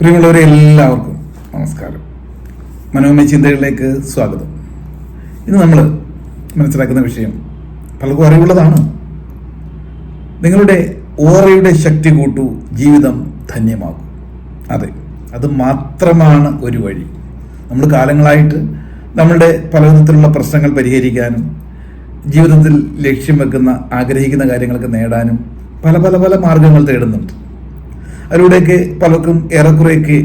പ്രിയമുള്ളവരെ എല്ലാവർക്കും നമസ്കാരം. മനോമയ ചിന്തകളിലേക്ക് സ്വാഗതം. ഇന്ന് നമ്മൾ മനസ്സിലാക്കുന്ന വിഷയം പലർക്കും അറിവുള്ളതാണ്. നിങ്ങളുടെ ഓറയുടെ ശക്തി കൂട്ടു ജീവിതം ധന്യമാകും അതെ അത് മാത്രമാണ് ഒരു വഴി. നമ്മൾ കാലങ്ങളായിട്ട് നമ്മളുടെ പലവിധത്തിലുള്ള പ്രശ്നങ്ങൾ പരിഹരിക്കാനും ജീവിതത്തിൽ ലക്ഷ്യം വെക്കുന്ന ആഗ്രഹിക്കുന്ന കാര്യങ്ങളൊക്കെ നേടാനും പല പല പല മാർഗങ്ങൾ തേടുന്നുണ്ട്. അതിലൂടെയൊക്കെ പലർക്കും ഏറെക്കുറെയൊക്കെ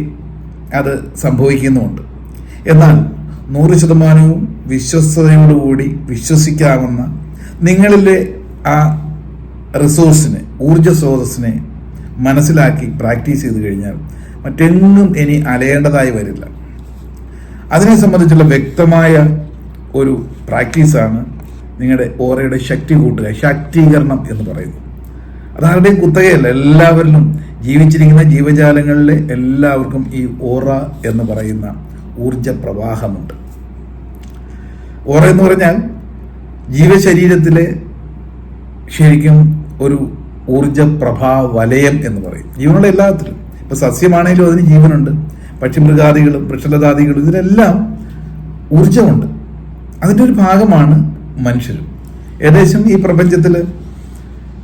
അത് സംഭവിക്കുന്നുമുണ്ട്. എന്നാൽ നൂറ് ശതമാനവും വിശ്വസ്തയോടുകൂടി വിശ്വസിക്കാവുന്ന നിങ്ങളിലെ ആ റിസോഴ്സിനെ ഊർജ സ്രോതസ്സിനെ മനസ്സിലാക്കി പ്രാക്ടീസ് ചെയ്ത് കഴിഞ്ഞാൽ മറ്റെങ്ങും ഇനി അലയേണ്ടതായി വരില്ല. അതിനെ സംബന്ധിച്ചുള്ള വ്യക്തമായ ഒരു പ്രാക്ടീസാണ് നിങ്ങളുടെ ഓറയുടെ ശക്തി കൂട്ടുക ശാക്തീകരണം എന്ന് പറയുന്നത്. അതാരുടെയും കുത്തകയല്ല എല്ലാവരിലും ജീവിച്ചിരിക്കുന്ന ജീവജാലങ്ങളിൽ എല്ലാവർക്കും ഈ ഓറ എന്ന് പറയുന്ന ഊർജ പ്രവാഹമുണ്ട് ഓറ എന്ന് പറഞ്ഞാൽ ജീവശരീരത്തിലെ ശരിക്കും ഒരു ഊർജ പ്രഭാ വലയം എന്ന് പറയും. ജീവനുള്ള എല്ലാത്തിലും. ഇപ്പൊ സസ്യമാണെങ്കിലും അതിന് ജീവനുണ്ട്. പക്ഷിമൃഗാദികളും വൃക്ഷലതാദികളും ഇതിലെല്ലാം ഊർജമുണ്ട്. അതിന്റെ ഒരു ഭാഗമാണ് മനുഷ്യരും. ഏകദേശം ഈ പ്രപഞ്ചത്തിൽ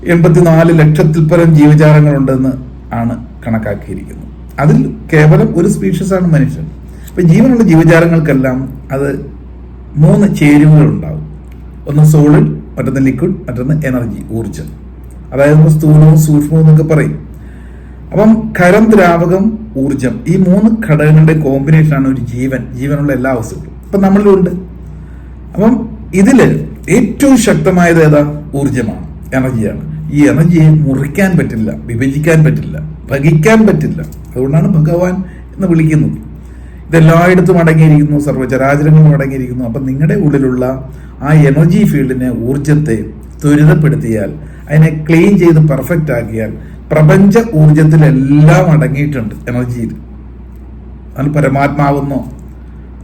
എൺപത്തിനാല് ലക്ഷത്തിൽ പരം ജീവജാലങ്ങളുണ്ടെന്ന് ആണ് കണക്കാക്കിയിരിക്കുന്നത്. അതിൽ കേവലം ഒരു സ്പീഷ്യസ് ആണ് മനുഷ്യൻ. ഇപ്പം ജീവനുള്ള ജീവജാലങ്ങൾക്കെല്ലാം അത് മൂന്ന് ചേരുവകൾ ഉണ്ടാവും. ഒന്ന് സോളിഡ് മറ്റൊന്ന് ലിക്വിഡ് മറ്റൊന്ന് എനർജി ഊർജം അതായത് സ്ഥൂലവും സൂക്ഷ്മവും എന്നൊക്കെ പറയും. അപ്പം ഖരം ദ്രാവകം ഊർജം ഈ മൂന്ന് ഘടകങ്ങളുടെ കോമ്പിനേഷനാണ് ഒരു ജീവൻ ജീവനുള്ള എല്ലാ വസ്തുക്കളും ഇപ്പം നമ്മളിലുണ്ട് അപ്പം ഇതിൽ ഏറ്റവും ശക്തമായത് ഏതാ? ഊർജമാണ് എനർജിയാണ് ഈ എനർജിയെ മുറിക്കാൻ പറ്റില്ല വിഭജിക്കാൻ പറ്റില്ല ഭഗിക്കാൻ പറ്റില്ല. അതുകൊണ്ടാണ് ഭഗവാൻ എന്ന് വിളിക്കുന്നത്. ഇതെല്ലായിടത്തും അടങ്ങിയിരിക്കുന്നു സർവചരാചരങ്ങളും അടങ്ങിയിരിക്കുന്നു. അപ്പം നിങ്ങളുടെ ഉള്ളിലുള്ള ആ എനർജി ഫീൽഡിനെ ഊർജത്തെ ത്വരിതപ്പെടുത്തിയാൽ അതിനെ ക്ലീൻ ചെയ്ത് പെർഫെക്റ്റ് ആക്കിയാൽ പ്രപഞ്ച ഊർജത്തിലെല്ലാം അടങ്ങിയിട്ടുണ്ട് എനർജിയിൽ അത് പരമാത്മാവെന്നോ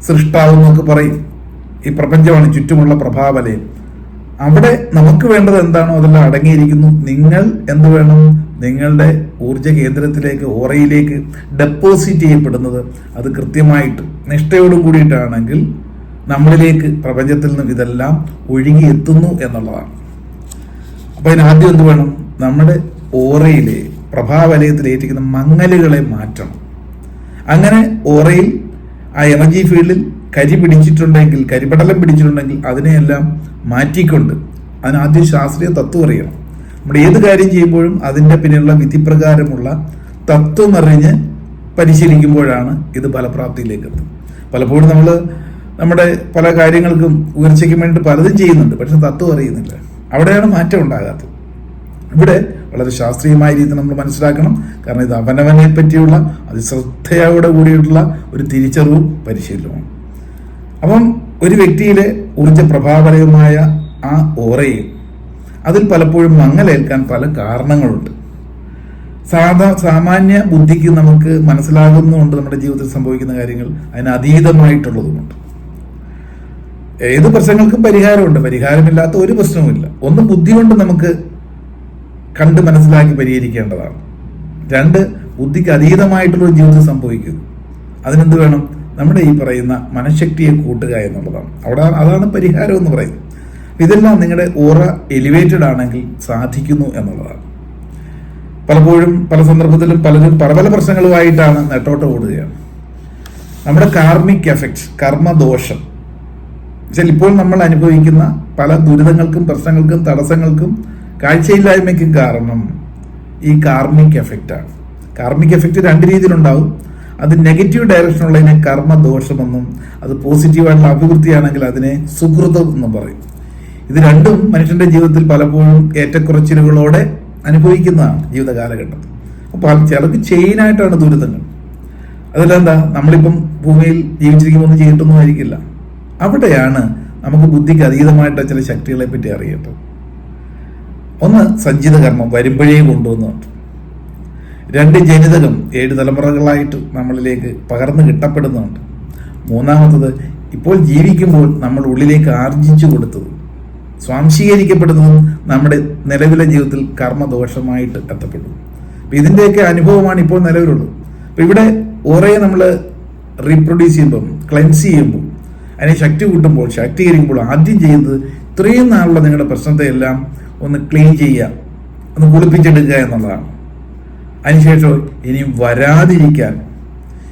സൃഷ്ടാവെന്നോ ഒക്കെ പറയും. ഈ പ്രപഞ്ചമാണ് ചുറ്റുമുള്ള പ്രഭാവലയം. അവിടെ നമുക്ക് വേണ്ടത് എന്താണോ അതെല്ലാം അടങ്ങിയിരിക്കുന്നു. നിങ്ങൾ എന്ത് വേണം? നിങ്ങളുടെ ഊർജ കേന്ദ്രത്തിലേക്ക് ഓറയിലേക്ക് ഡെപ്പോസിറ്റ് ചെയ്യപ്പെടുന്നത്. അത് കൃത്യമായിട്ട് നിഷ്ഠയോടും കൂടിയിട്ടാണെങ്കിൽ നമ്മളിലേക്ക് പ്രപഞ്ചത്തിൽ നിന്നും ഇതെല്ലാം ഒഴുകി എത്തുന്നു എന്നുള്ളതാണ്. അപ്പൊ അതിനാദ്യം എന്ത് വേണം? നമ്മുടെ ഓറയിലെ പ്രഭാവലയത്തിലേറ്റിരിക്കുന്ന മങ്ങലുകളെ മാറ്റണം. അങ്ങനെ ഓറയിൽ ആ എനർജി ഫീൽഡിൽ കരി പിടിച്ചിട്ടുണ്ടെങ്കിൽ കരിപടലം പിടിച്ചിട്ടുണ്ടെങ്കിൽ അതിനെയെല്ലാം മാറ്റിക്കൊണ്ട് അതിനാദ്യം ശാസ്ത്രീയ തത്വം അറിയണം. നമ്മുടെ ഏത് കാര്യം ചെയ്യുമ്പോഴും അതിന്റെ പിന്നിലുള്ള വിധിപ്രകാരമുള്ള തത്വം അറിഞ്ഞ് പരിശീലിക്കുമ്പോഴാണ് ഇത് ഫലപ്രാപ്തിയിലേക്ക് എത്തുന്നത്. പലപ്പോഴും നമ്മൾ നമ്മുടെ പല കാര്യങ്ങൾക്കും ഉയർച്ചയ്ക്കും വേണ്ടി പലതും ചെയ്യുന്നുണ്ട് പക്ഷെ തത്വം അറിയുന്നില്ല. അവിടെയാണ് മാറ്റം ഉണ്ടാകാത്തത്. ഇവിടെ വളരെ ശാസ്ത്രീയമായ രീതി നമ്മൾ മനസ്സിലാക്കണം. കാരണം ഇത് അവനവനെ പറ്റിയുള്ള അതിശ്രദ്ധയോടെ കൂടിയിട്ടുള്ള ഒരു തിരിച്ചറിവും പരിശീലനവും അപ്പം ഒരു വ്യക്തിയിലെ ഊർജ പ്രഭാവലയമായ ആ ഓറയും അതിൽ പലപ്പോഴും മങ്ങലേൽക്കാൻ പല കാരണങ്ങളുണ്ട്. സാധാ സാമാന്യ ബുദ്ധിക്ക് നമുക്ക് മനസ്സിലാകുന്നുണ്ട് നമ്മുടെ ജീവിതത്തിൽ സംഭവിക്കുന്ന കാര്യങ്ങൾ. അതിന് അതീതമായിട്ടുള്ളതുമുണ്ട്. ഏത് പ്രശ്നങ്ങൾക്കും പരിഹാരമുണ്ട്. പരിഹാരമില്ലാത്ത ഒരു പ്രശ്നവുമില്ല. ഒന്ന് ബുദ്ധി കൊണ്ട് നമുക്ക് കണ്ട് മനസ്സിലാക്കി പരിഹരിക്കേണ്ടതാണ്. രണ്ട് ബുദ്ധിക്ക് അതീതമായിട്ടുള്ള ജീവിതം സംഭവിക്കുന്നു. അതിനെന്ത് വേണം? നമ്മുടെ ഈ പറയുന്ന മനഃശക്തിയെ കൂട്ടുക എന്നുള്ളതാണ്. അവിടെ അതാണ് പരിഹാരം എന്ന് പറയുന്നത്. ഇതെല്ലാം നിങ്ങളുടെ ഓറ എലിവേറ്റഡ് ആണെങ്കിൽ സാധിക്കുന്നു എന്നുള്ളതാണ്. പലപ്പോഴും പല സന്ദർഭത്തിലും പലരും പല പല പ്രശ്നങ്ങളുമായിട്ടാണ് നെട്ടോട്ട് ഓടുകയാണ്. നമ്മുടെ കാർമിക് എഫക്റ്റ് കർമ്മദോഷം. വെച്ചാൽ ഇപ്പോൾ നമ്മൾ അനുഭവിക്കുന്ന പല ദുരിതങ്ങൾക്കും പ്രശ്നങ്ങൾക്കും തടസ്സങ്ങൾക്കും കാഴ്ചയില്ലായ്മയ്ക്കും കാരണം ഈ കാർമിക് എഫക്റ്റാണ് കാർമിക് എഫക്റ്റ് രണ്ട് രീതിയിലുണ്ടാവും. അത് നെഗറ്റീവ് ഡയറക്ഷനുള്ളതിനെ കർമ്മദോഷമെന്നും അത് പോസിറ്റീവായിട്ടുള്ള അഭിവൃദ്ധിയാണെങ്കിൽ അതിനെ സുഹൃതം എന്നും പറയും. ഇത് രണ്ടും മനുഷ്യന്റെ ജീവിതത്തിൽ പലപ്പോഴും ഏറ്റക്കുറച്ചിലുകളോടെ അനുഭവിക്കുന്നതാണ് ജീവിത കാലഘട്ടം. അപ്പോൾ ചിലർക്ക് ചെയിനായിട്ടാണ് ദുരിതങ്ങൾ. അതിലെന്താ നമ്മളിപ്പം ഭൂമിയിൽ ജീവിച്ചിരിക്കുമ്പോൾ ഒന്നും ചെയ്തിട്ടൊന്നും ആയിരിക്കില്ല. അവിടെയാണ് നമുക്ക് ബുദ്ധിക്ക് അതീതമായിട്ട് ചില ശക്തികളെ പറ്റി അറിയേണ്ടത്. ഒന്ന് സഞ്ചിത കർമ്മം വരുമ്പോഴേ കൊണ്ടുവന്നുണ്ട് രണ്ട് ജനിതകം ഏഴ് തലമുറകളായിട്ട് നമ്മളിലേക്ക് പകർന്നു കിട്ടപ്പെടുന്നുണ്ട്. മൂന്നാമത്തത് ഇപ്പോൾ ജീവിക്കുമ്പോൾ നമ്മൾ ഉള്ളിലേക്ക് ആർജിച്ചു കൊടുത്തത് സ്വാംശീകരിക്കപ്പെടുന്നതും നമ്മുടെ നിലവിലെ ജീവിതത്തിൽ കർമ്മദോഷമായിട്ട് എത്തപ്പെടും. അപ്പം ഇതിന്റെയൊക്കെ അനുഭവമാണ് ഇപ്പോൾ നിലവിലുള്ളത്. അപ്പം ഇവിടെ ഓറേ നമ്മൾ റീപ്രൊഡ്യൂസ് ചെയ്യുമ്പം ക്ലെൻസ് ചെയ്യുമ്പോൾ അതിനെ ശക്തി കൂട്ടുമ്പോൾ ശാക്തീകരിക്കുമ്പോൾ ആദ്യം ചെയ്യുന്നത് ഇത്രയും നാളുള്ള നിങ്ങളുടെ പ്രശ്നത്തെ എല്ലാം ഒന്ന് ക്ലീൻ ചെയ്യുക ഒന്ന് കുളിപ്പിച്ചെടുക്കുക എന്നുള്ളതാണ്. അതിനുശേഷം ഇനി വരാതിരിക്കാൻ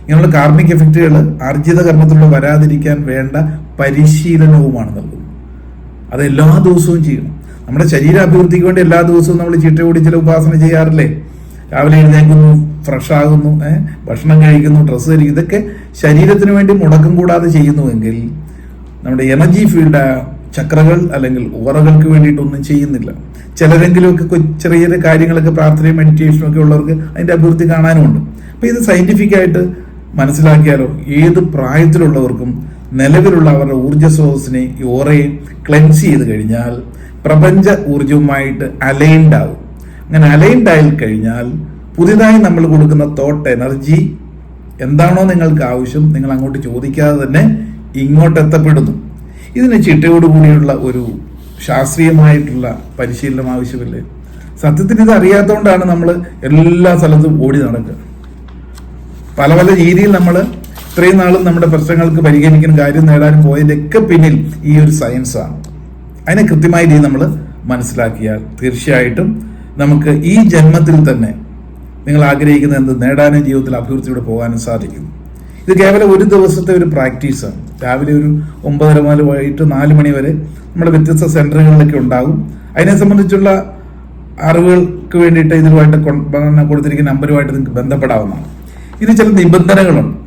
ഇങ്ങനെയുള്ള കാർമിക് എഫക്റ്റുകൾ ആർജിത കർമ്മത്തിലൂടെ വരാതിരിക്കാൻ വേണ്ട പരിശീലനവുമാണ് നൽകുന്നത്. അത് എല്ലാ ദിവസവും ചെയ്യണം. നമ്മുടെ ശരീരാഭിവൃദ്ധിക്ക് വേണ്ടി എല്ലാ ദിവസവും നമ്മൾ ചിട്ടയോടി ചില ഉപാസന ചെയ്യാറില്ലേ? രാവിലെ എഴുന്നേൽക്കുന്നു ഫ്രഷ് ആകുന്നു ഭക്ഷണം കഴിക്കുന്നു ഡ്രസ്സ് ധരിക്കുന്നു ഇതൊക്കെ ശരീരത്തിന് വേണ്ടി മുടക്കം കൂടാതെ ചെയ്യുന്നുവെങ്കിൽ നമ്മുടെ എനർജി ഫീൽഡ് ചക്രകൾ അല്ലെങ്കിൽ ഉറകൾക്ക് വേണ്ടിയിട്ടൊന്നും ചെയ്യുന്നില്ല. ചിലരെങ്കിലുമൊക്കെ ചെറിയ ചെറിയ കാര്യങ്ങളൊക്കെ പ്രാർത്ഥനയും മെഡിറ്റേഷനും ഒക്കെ ഉള്ളവർക്ക് അതിന്റെ അഭിവൃദ്ധി കാണാനുമുണ്ട്. അപ്പോൾ ഇത് സയന്റിഫിക്കായിട്ട് മനസ്സിലാക്കിയാലോ ഏത് പ്രായത്തിലുള്ളവർക്കും നിലവിലുള്ള അവരുടെ ഊർജ സ്രോതസ്സിനെ ഓറയെ ക്ലെൻസ് ചെയ്ത് കഴിഞ്ഞാൽ പ്രപഞ്ച ഊർജവുമായിട്ട് അലൈൻഡ് അങ്ങനെ അലൈൻഡ് ആയി കഴിഞ്ഞാൽ പുതിയതായി നമ്മൾ കൊടുക്കുന്ന തോട്ട് എനർജി എന്താണോ നിങ്ങൾക്ക് ആവശ്യം നിങ്ങൾ അങ്ങോട്ട് ചോദിക്കാതെ തന്നെ ഇങ്ങോട്ട് എത്തപ്പെടുന്നു ഇതിന് ചിട്ടയോടുകൂടിയുള്ള ഒരു ശാസ്ത്രീയമായിട്ടുള്ള പരിശീലനം ആവശ്യമില്ലേ? സത്യത്തിൽ ഇത് അറിയാത്തതുകൊണ്ടാണ് നമ്മൾ എല്ലാ സ്ഥലത്തും ഓടി നടക്കുക. പല പല രീതിയിൽ നമ്മൾ ഇത്രയും നാളും നമ്മുടെ പ്രശ്നങ്ങൾക്ക് പരിഗണിക്കാനും കാര്യം നേടാനും പോയതിന്റെയൊക്കെ പിന്നിൽ ഈ ഒരു സയൻസാണ് അതിനെ കൃത്യമായ രീതി നമ്മൾ മനസ്സിലാക്കിയാൽ തീർച്ചയായിട്ടും നമുക്ക് ഈ ജന്മത്തിൽ തന്നെ നിങ്ങൾ ആഗ്രഹിക്കുന്ന എന്ത് നേടാനും ജീവിതത്തിൽ അഭിവൃദ്ധിയോടെ പോകാനും സാധിക്കും. ഇത് കേവലം ഒരു ദിവസത്തെ ഒരു പ്രാക്ടീസാണ്. രാവിലെ ഒരു ഒമ്പതര മുതൽ വൈകിട്ട് നാല് മണി വരെ നമ്മുടെ വ്യത്യസ്ത സെന്ററുകളിലൊക്കെ ഉണ്ടാകും. അതിനെ സംബന്ധിച്ചുള്ള അറിവുകൾക്ക് വേണ്ടിയിട്ട് ഇതിലുമായിട്ട് കൊടുത്തിരിക്കുന്ന നമ്പറുമായിട്ട് നിങ്ങൾക്ക് ബന്ധപ്പെടാവുന്നതാണ്. ഇത് ചില നിബന്ധനകളുണ്ട്.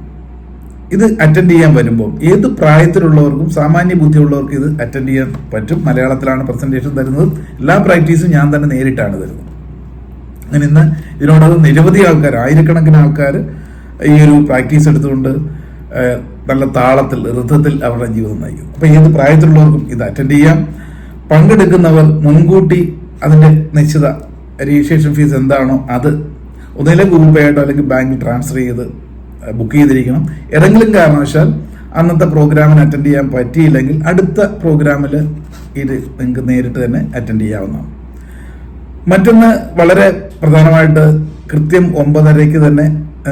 ഇത് അറ്റൻഡ് ചെയ്യാൻ വരുമ്പോൾ ഏത് പ്രായത്തിലുള്ളവർക്കും സാമാന്യ ബുദ്ധിയുള്ളവർക്കും ഇത് അറ്റൻഡ് ചെയ്യാൻ പറ്റും. മലയാളത്തിലാണ് പ്രസന്റേഷൻ തരുന്നത്. എല്ലാ പ്രാക്ടീസും ഞാൻ തന്നെ നേരിട്ടാണ് തരുന്നത്. അങ്ങനെ ഇന്ന് ഇതിനോടകം നിരവധി ആൾക്കാർ ആയിരക്കണക്കിന് ആൾക്കാർ ഈ ഒരു പ്രാക്ടീസ് എടുത്തുകൊണ്ട് നല്ല താളത്തിൽ ഋതത്തിൽ അവരുടെ ജീവിതം നയിക്കുന്നു. അപ്പൊ ഏത് പ്രായത്തിലുള്ളവർക്കും ഇത് അറ്റൻഡ് ചെയ്യാം. പങ്കെടുക്കുന്നവർ മുൻകൂട്ടി അതിന്റെ നിശ്ചിത രജിസ്ട്രേഷൻ ഫീസ് എന്താണോ അത് ഒന്നിലെ ഗൂഗിൾ പേ ആയിട്ടോ അല്ലെങ്കിൽ ബാങ്കിൽ ട്രാൻസ്ഫർ ചെയ്ത് ബുക്ക് ചെയ്തിരിക്കണം. ഏതെങ്കിലും കാരണവശാൽ അന്നത്തെ പ്രോഗ്രാമിന് അറ്റൻഡ് ചെയ്യാൻ പറ്റിയില്ലെങ്കിൽ അടുത്ത പ്രോഗ്രാമിൽ ഇത് നിങ്ങൾക്ക് നേരിട്ട് തന്നെ അറ്റൻഡ് ചെയ്യാവുന്നതാണ്. മറ്റൊന്ന് വളരെ പ്രധാനമായിട്ട് കൃത്യം ഒമ്പതരയ്ക്ക് തന്നെ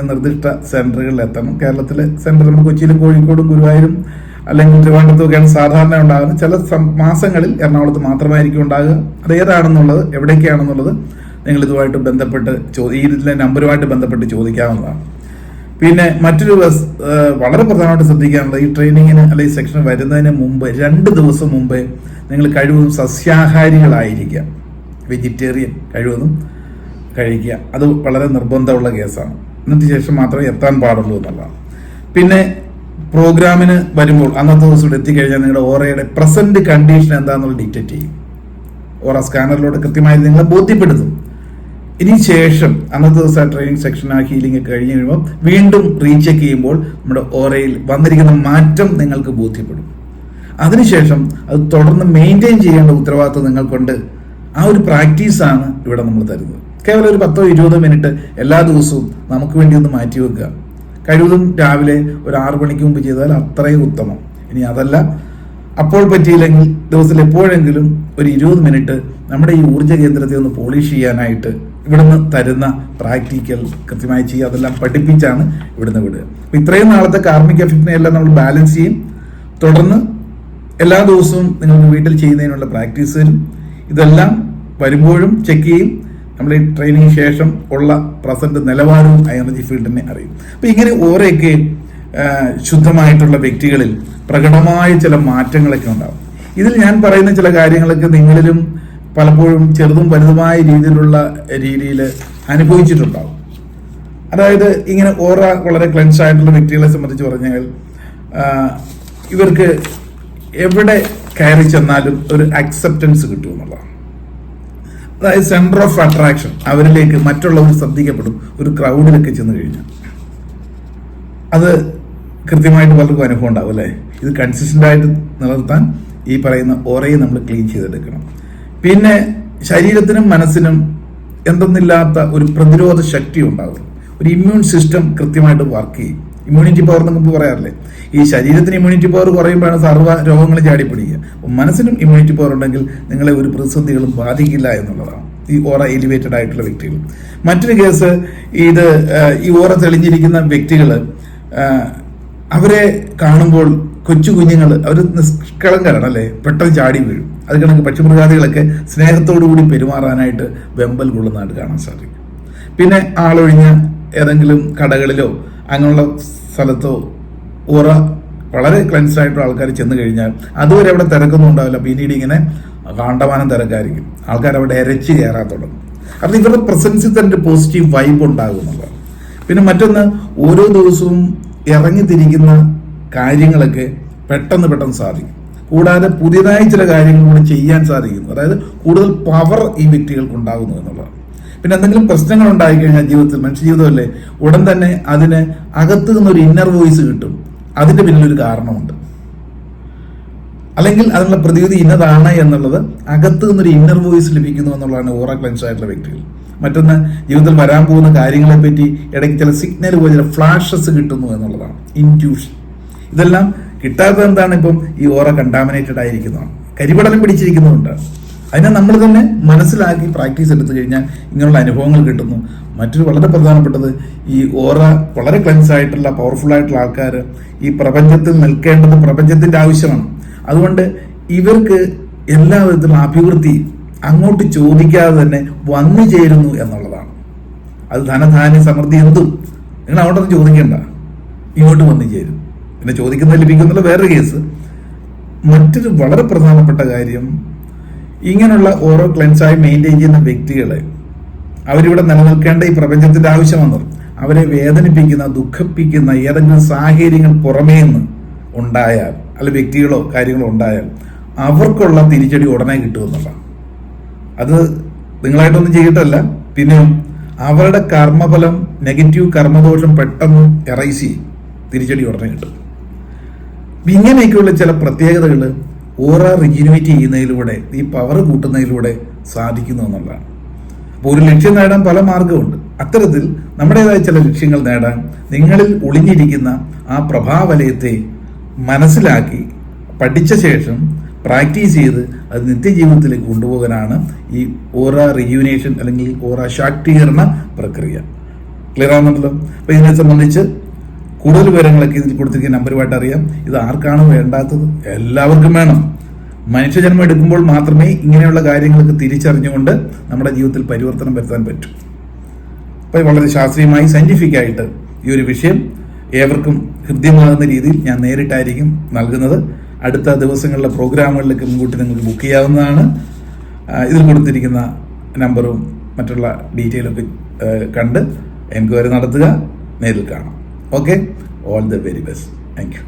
നിർദ്ദിഷ്ട സെന്ററുകളിൽ എത്തണം. കേരളത്തിലെ സെന്റർ നമ്മൾ കൊച്ചിയിലും കോഴിക്കോടും ഗുരുവായൂരും അല്ലെങ്കിൽ തിരുവനന്തപുരത്തൊക്കെയാണ് സാധാരണ ഉണ്ടാകുന്നത്. ചില മാസങ്ങളിൽ എറണാകുളത്ത് മാത്രമായിരിക്കും ഉണ്ടാകുക. അത് ഏതാണെന്നുള്ളത് എവിടേക്കാണെന്നുള്ളത് നിങ്ങൾ ഇതുമായിട്ട് ബന്ധപ്പെട്ട് ഈ ഇതിലെ നമ്പറുമായിട്ട് ബന്ധപ്പെട്ട് ചോദിക്കാവുന്നതാണ്. പിന്നെ മറ്റൊരു വളരെ പ്രധാനമായിട്ട് ശ്രദ്ധിക്കാനുള്ളത് ഈ ട്രെയിനിങ്ങിന് അല്ലെങ്കിൽ സെക്ഷൻ വരുന്നതിന് മുമ്പ് രണ്ട് ദിവസം മുമ്പേ നിങ്ങൾ കഴിവതും സസ്യാഹാരികളായിരിക്കുക. വെജിറ്റേറിയൻ കഴിവതും കഴിക്കുക. അത് വളരെ നിർബന്ധമുള്ള കേസാണ്. എന്നിട്ട് ശേഷം മാത്രമേ എത്താൻ പാടുള്ളൂ എന്നുള്ളതാണ്. പിന്നെ പ്രോഗ്രാമിന് വരുമ്പോൾ അന്നത്തെ ദിവസം ഇവിടെ എത്തിക്കഴിഞ്ഞാൽ നിങ്ങളുടെ ഓറയുടെ പ്രസന്റ് കണ്ടീഷൻ എന്താണെന്നുള്ള ഡിറ്റക്ട് ചെയ്യും. ഓറ സ്കാനറിലൂടെ കൃത്യമായി നിങ്ങളെ ബോധ്യപ്പെടുത്തും. ഇനി ശേഷം അന്നത്തെ ദിവസം ട്രെയിനിങ് സെക്ഷൻ ആ ഹീലിംഗ് കഴിഞ്ഞ് കഴിയുമ്പോൾ വീണ്ടും റീചെക്ക് ചെയ്യുമ്പോൾ നമ്മുടെ ഓറയിൽ വന്നിരിക്കുന്ന മാറ്റം നിങ്ങൾക്ക് ബോധ്യപ്പെടും. അതിനുശേഷം അത് തുടർന്ന് മെയിന്റെയിൻ ചെയ്യേണ്ട ഉത്തരവാദിത്വം നിങ്ങൾക്കുണ്ട്. ആ ഒരു പ്രാക്ടീസാണ് ഇവിടെ നമ്മൾ തരുന്നത്. കേവലം ഒരു പത്തോ ഇരുപതോ മിനിറ്റ് എല്ലാ ദിവസവും നമുക്ക് വേണ്ടി ഒന്ന് മാറ്റി വെക്കുക. കഴിവതും രാവിലെ ഒരു ആറു മണിക്ക് മുമ്പ് ചെയ്താൽ അത്രയും ഉത്തമം. ഇനി അതല്ല. അപ്പോൾ പറ്റിയില്ലെങ്കിൽ ദിവസത്തിൽ എപ്പോഴെങ്കിലും ഒരു ഇരുപത് മിനിറ്റ് നമ്മുടെ ഈ ഊർജ കേന്ദ്രത്തെ ഒന്ന് പോളിഷ് ചെയ്യാനായിട്ട് ഇവിടുന്ന് തരുന്ന പ്രാക്ടിക്കൽ കൃത്യമായി ചെയ്യുക. അതെല്ലാം പഠിപ്പിച്ചാണ് ഇവിടുന്ന് വിടുക. അപ്പൊ ഇത്രയും നാളത്തെ കാർമിക് എഫക്റ്റിനെ എല്ലാം നമ്മൾ ബാലൻസ് ചെയ്യും. തുടർന്ന് എല്ലാ ദിവസവും നിങ്ങൾക്ക് വീട്ടിൽ ചെയ്യുന്നതിനുള്ള പ്രാക്ടീസ് വരും. ഇതെല്ലാം വരുമ്പോഴും ചെക്ക് ചെയ്യും. നമ്മൾ ഈ ട്രെയിനിങ് ശേഷം ഉള്ള പ്രസന്റ് നിലവാരവും എനർജി ഫീൽഡിനെ അറിയും. അപ്പൊ ഇങ്ങനെ ഓരോയൊക്കെ ശുദ്ധമായിട്ടുള്ള വ്യക്തികളിൽ പ്രകടമായ ചില മാറ്റങ്ങളൊക്കെ ഉണ്ടാകും ഇതിൽ ഞാൻ പറയുന്ന ചില കാര്യങ്ങളൊക്കെ നിങ്ങളിലും പലപ്പോഴും ചെറുതും വലുതുമായ രീതിയിലുള്ള രീതിയിൽ അനുഭവിച്ചിട്ടുണ്ടാവും. അതായത് ഇങ്ങനെ ഓറ വളരെ ക്ലെൻസ് ആയിട്ടുള്ള വ്യക്തികളെ സംബന്ധിച്ച് പറഞ്ഞാൽ ഇവർക്ക് എവിടെ കയറി ചെന്നാലും ഒരു അക്സെപ്റ്റൻസ് കിട്ടും എന്നുള്ളതാണ്. അതായത് സെന്റർ ഓഫ് അട്രാക്ഷൻ അവരിലേക്ക് മറ്റുള്ളവർ ശ്രദ്ധിക്കപ്പെടും. ഒരു ക്രൗഡിലൊക്കെ ചെന്ന് കഴിഞ്ഞാൽ. അത് കൃത്യമായിട്ട് പലർക്കും അനുഭവം ഉണ്ടാവും അല്ലേ? ഇത് കൺസിസ്റ്റന്റ് ആയിട്ട് നിലനിർത്താൻ ഈ പറയുന്ന ഓറയെ നമ്മൾ ക്ലീൻ ചെയ്തെടുക്കണം. പിന്നെ ശരീരത്തിനും മനസ്സിനും എന്തെന്നില്ലാത്ത ഒരു പ്രതിരോധ ശക്തി ഉണ്ടാകും ഒരു ഇമ്മ്യൂൺ സിസ്റ്റം കൃത്യമായിട്ട് വർക്ക് ചെയ്യും. ഇമ്മ്യൂണിറ്റി പവർ എന്ന് പറയാറില്ലേ? ഈ ശരീരത്തിന് ഇമ്മ്യൂണിറ്റി പവർ കുറയുമ്പോഴാണ് സർവ രോഗങ്ങൾ ചാടിപ്പിടിക്കുക മനസ്സിനും ഇമ്മ്യൂണിറ്റി പവർ ഉണ്ടെങ്കിൽ നിങ്ങളെ ഒരു പ്രതിസന്ധികളും ബാധിക്കില്ല എന്നുള്ളതാണ്. ഈ ഓറ എലിവേറ്റഡ് ആയിട്ടുള്ള വ്യക്തികൾ. മറ്റൊരു കേസ് ഇത് ഈ ഓറ തെളിഞ്ഞിരിക്കുന്ന വ്യക്തികൾ അവരെ കാണുമ്പോൾ കൊച്ചു കുഞ്ഞുങ്ങൾ അവർ നിഷ്കളങ്കരാണ് അല്ലേ? പെട്ടെന്ന് ചാടി വീഴും. അത് കണക്ക് പക്ഷിമൃഗാദികളൊക്കെ സ്നേഹത്തോടുകൂടി പെരുമാറാനായിട്ട് വെമ്പൽ കൊള്ളുന്നതായിട്ട് കാണാൻ സാധിക്കും. പിന്നെ ആളൊഴിഞ്ഞ ഏതെങ്കിലും കടകളിലോ അങ്ങനെയുള്ള സ്ഥലത്തോ ഉറ വളരെ ക്ലൻസ്ഡ് ആയിട്ടുള്ള ആൾക്കാർ ചെന്ന് കഴിഞ്ഞാൽ അതുവരെ അവിടെ തിരക്കൊന്നും ഉണ്ടാവില്ല. പിന്നീട് ഇങ്ങനെ കാണ്ടമാനം തിരക്കായിരിക്കും. ആൾക്കാർ അവിടെ ഇരച്ച് കയറാൻ തുടങ്ങും. അപ്പം ഇവരുടെ പ്രസൻസിൽ തന്നെ പോസിറ്റീവ് വൈബ് ഉണ്ടാകും എന്നുള്ളതാണ് പിന്നെ മറ്റൊന്ന് ഓരോ ദിവസവും ഇറങ്ങിത്തിരിക്കുന്ന കാര്യങ്ങളൊക്കെ പെട്ടെന്ന് പെട്ടെന്ന് സാധിക്കും. കൂടാതെ പുതിയതായി ചില കാര്യങ്ങൾ കൂടെ ചെയ്യാൻ സാധിക്കുന്നു. അതായത് കൂടുതൽ പവർ ഈ വ്യക്തികൾക്ക് ഉണ്ടാകുന്നു എന്നുള്ളതാണ് പിന്നെ എന്തെങ്കിലും പ്രശ്നങ്ങൾ ഉണ്ടായി കഴിഞ്ഞാൽ ജീവിതത്തിൽ മനുഷ്യ ജീവിതമല്ലേ ഉടൻ തന്നെ അതിന് അകത്തു നിന്നൊരു ഇന്നർ വോയിസ് കിട്ടും. അതിന്റെ പിന്നിലൊരു കാരണമുണ്ട്. അല്ലെങ്കിൽ അതിനുള്ള പ്രതിവിധി ഇന്നതാണ് എന്നുള്ളത് അകത്ത് നിന്നൊരു ഇന്നർ വോയിസ് ലഭിക്കുന്നു എന്നുള്ളതാണ് ഓറ ക്ലൻസ് ആയിട്ടുള്ള വ്യക്തികൾ. മറ്റൊന്ന് ജീവിതത്തിൽ വരാൻ പോകുന്ന കാര്യങ്ങളെ പറ്റി ഇടയ്ക്ക് ചില സിഗ്നൽ പോലെ ചില ഫ്ലാഷസ് കിട്ടുന്നു എന്നുള്ളതാണ്. ഇന്റ്യൂഷൻ ഇതെല്ലാം കിട്ടാത്തത് എന്താണ് ഇപ്പം ഈ ഓറ കണ്ടാമിനേറ്റഡ് ആയിരിക്കുന്നതാണ്. കരിപടലം പിടിച്ചിരിക്കുന്നതുകൊണ്ടാണ് അതിനെ നമ്മൾ തന്നെ മനസ്സിലാക്കി പ്രാക്ടീസ് എടുത്തു കഴിഞ്ഞാൽ ഇങ്ങനെയുള്ള അനുഭവങ്ങൾ കിട്ടുന്നു. മറ്റൊരു വളരെ പ്രധാനപ്പെട്ടത് ഈ ഓറ വളരെ ക്ലെൻസ് ആയിട്ടുള്ള പവർഫുൾ ആയിട്ടുള്ള ആൾക്കാർ ഈ പ്രപഞ്ചത്തിൽ നിൽക്കേണ്ടത് പ്രപഞ്ചത്തിന്റെ ആവശ്യമാണ്. അതുകൊണ്ട് ഇവർക്ക് എല്ലാ വിധത്തിലും അഭിവൃദ്ധി അങ്ങോട്ട് ചോദിക്കാതെ തന്നെ വന്നു ചേരുന്നു എന്നുള്ളതാണ്. അത് ധനധാന്യ സമൃദ്ധി എന്തും? നിങ്ങൾ അവിടെ നിന്ന് ചോദിക്കേണ്ട. ഇങ്ങോട്ട് വന്നു ചേരും. പിന്നെ ചോദിക്കുന്നത് ലഭിക്കുന്നുള്ള വേറൊരു കേസ് മറ്റൊരു വളരെ പ്രധാനപ്പെട്ട കാര്യം ഇങ്ങനെയുള്ള ഓരോ ക്ലെൻസായി മെയിന്റെയിൻ ചെയ്യുന്ന വ്യക്തികളെ അവരിവിടെ നിലനിൽക്കേണ്ട ഈ പ്രപഞ്ചത്തിന്റെ ആവശ്യമെന്ന് അവരെ വേദനിപ്പിക്കുന്ന ദുഃഖിപ്പിക്കുന്ന ഏതെങ്കിലും സാഹചര്യങ്ങൾ പുറമേ നിന്ന് ഉണ്ടായാൽ അല്ല വ്യക്തികളോ കാര്യങ്ങളോ ഉണ്ടായാൽ അവർക്കുള്ള തിരിച്ചടി ഉടനെ കിട്ടുമെന്നുള്ള അത് നിങ്ങളായിട്ടൊന്നും ചെയ്തിട്ടല്ല. പിന്നെ അവരുടെ കർമ്മഫലം നെഗറ്റീവ് കർമ്മദോഷം പെട്ടെന്ന് എറൈസ് ചെയ്യും. തിരിച്ചടി ഉടനെ കിട്ടും. ഇങ്ങനെയൊക്കെയുള്ള ചില പ്രത്യേകതകൾ ഓറ റിജിനുവേറ്റ് ചെയ്യുന്നതിലൂടെ ഈ പവർ കൂട്ടുന്നതിലൂടെ സാധിക്കുന്നു എന്നുള്ളതാണ്. അപ്പോൾ ഒരു ലക്ഷ്യം നേടാൻ പല മാർഗമുണ്ട് അത്തരത്തിൽ നമ്മുടേതായ ചില ലക്ഷ്യങ്ങൾ നേടാൻ നിങ്ങളിൽ ഒളിഞ്ഞിരിക്കുന്ന ആ പ്രഭാവലയത്തെ മനസ്സിലാക്കി പഠിച്ച ശേഷം പ്രാക്ടീസ് ചെയ്ത് അത് നിത്യജീവിതത്തിലേക്ക് കൊണ്ടുപോകാനാണ് ഈ ഓറ റിയൂനേഷൻ അല്ലെങ്കിൽ ഓറ ശാക്തീകരണ പ്രക്രിയ. ക്ലിയർ ആവുന്നുണ്ടല്ലോ? അപ്പൊ ഇതിനെ സംബന്ധിച്ച് കൂടുതൽ വിവരങ്ങളൊക്കെ ഇതിൽ കൊടുത്തിരിക്കുന്ന നമ്പറുമായിട്ട് അറിയാം. ഇത് ആർക്കാണ് വേണ്ടാത്തത്? എല്ലാവർക്കും വേണം. മനുഷ്യജന്മം എടുക്കുമ്പോൾ മാത്രമേ ഇങ്ങനെയുള്ള കാര്യങ്ങൾക്ക് തിരിച്ചറിഞ്ഞുകൊണ്ട് നമ്മുടെ ജീവിതത്തിൽ പരിവർത്തനം വരുത്താൻ പറ്റൂ. അപ്പോൾ വളരെ ശാസ്ത്രീയമായി സയന്റിഫിക് ആയിട്ട് ഈ ഒരു വിഷയം ഏവർക്കും ഹൃദ്യമാകുന്ന രീതിയിൽ ഞാൻ നേരിട്ടായിരിക്കും നൽകുന്നത്. അടുത്ത ദിവസങ്ങളിലെ പ്രോഗ്രാമുകളിലേക്ക് മുൻകൂട്ടി നിങ്ങൾക്ക് ബുക്ക് ചെയ്യാവുന്നതാണ്. ഇതിൽ കൊടുത്തിരിക്കുന്ന നമ്പറും മറ്റുള്ള ഡീറ്റെയിലൊക്കെ കണ്ട് എൻക്വയറി നടത്തുക. നേരിൽ കാണാം. Okay all the very best thank you